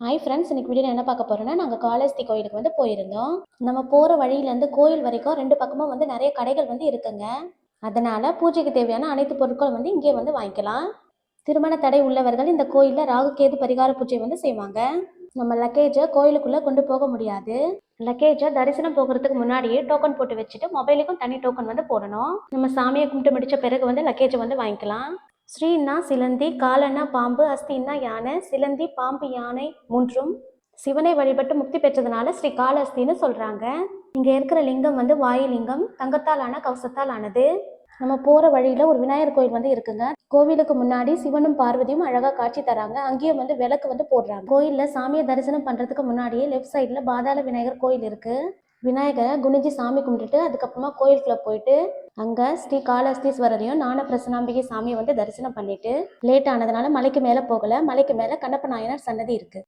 Hi friends இன்னைக்கு video என்ன பார்க்க போகிறோன்னா நாங்கள் காலேஜ் கோயிலுக்கு வந்து போயிருந்தோம். நம்ம போகிற வழியிலேருந்து கோயில் வரைக்கும் ரெண்டு பக்கமும் வந்து நிறைய கடைகள் வந்து இருக்குங்க. அதனால் பூஜைக்கு தேவையான அனைத்து பொருட்களும் வந்து இங்கே வந்து வாங்கிக்கலாம். திருமண தடை உள்ளவர்கள் இந்த கோயிலில் ராகு கேது பரிகார பூஜை வந்து செய்வாங்க. நம்ம லக்கேஜை கோயிலுக்குள்ளே கொண்டு போக முடியாது. லக்கேஜை தரிசனம் போகிறதுக்கு முன்னாடியே டோக்கன் போட்டு வச்சுட்டு மொபைலுக்கும் தனி டோக்கன் வந்து போடணும். நம்ம சாமியை கும்பிட்டு முடித்த பிறகு வந்து லக்கேஜை வந்து வாங்கிக்கலாம். ஸ்ரீன்னா சிலந்தி காலன்னா பாம்பு அஸ்தின்னா யானை சிலந்தி பாம்பு யானை மூன்றும் சிவனை வழிபட்டு முக்தி பெற்றதுனால ஸ்ரீ காலஹஸ்தின்னு சொல்றாங்க. இங்க இருக்கிற லிங்கம் வந்து வாயுலிங்கம். தங்கத்தால் ஆன கவசத்தால் ஆனது நம்ம போற வழியில ஒரு விநாயகர் கோயில் வந்து இருக்குங்க. கோவிலுக்கு முன்னாடி சிவனும் பார்வதியும் அழகா காட்சி தராங்க. அங்கேயும் வந்து விளக்கு வந்து போடுறாங்க. கோயில்ல சாமியை தரிசனம் பண்றதுக்கு முன்னாடியே லெஃப்ட் சைடில் பாதாள விநாயகர் கோயில் இருக்கு. விநாயகரை குனிஞ்சு சாமி கும்பிட்டுட்டு அதுக்கப்புறமா கோயிலுக்குள்ள போயிட்டு அங்க ஸ்ரீ காலஸ்தீஸ்வரரையும் ஞான பிரசனாம்பிகை சாமியை வந்து தரிசனம் பண்ணிட்டு லேட் ஆனதுனால மலைக்கு மேல போகல. மலைக்கு மேல கண்ணப்ப நாயனார் சன்னதி இருக்கு.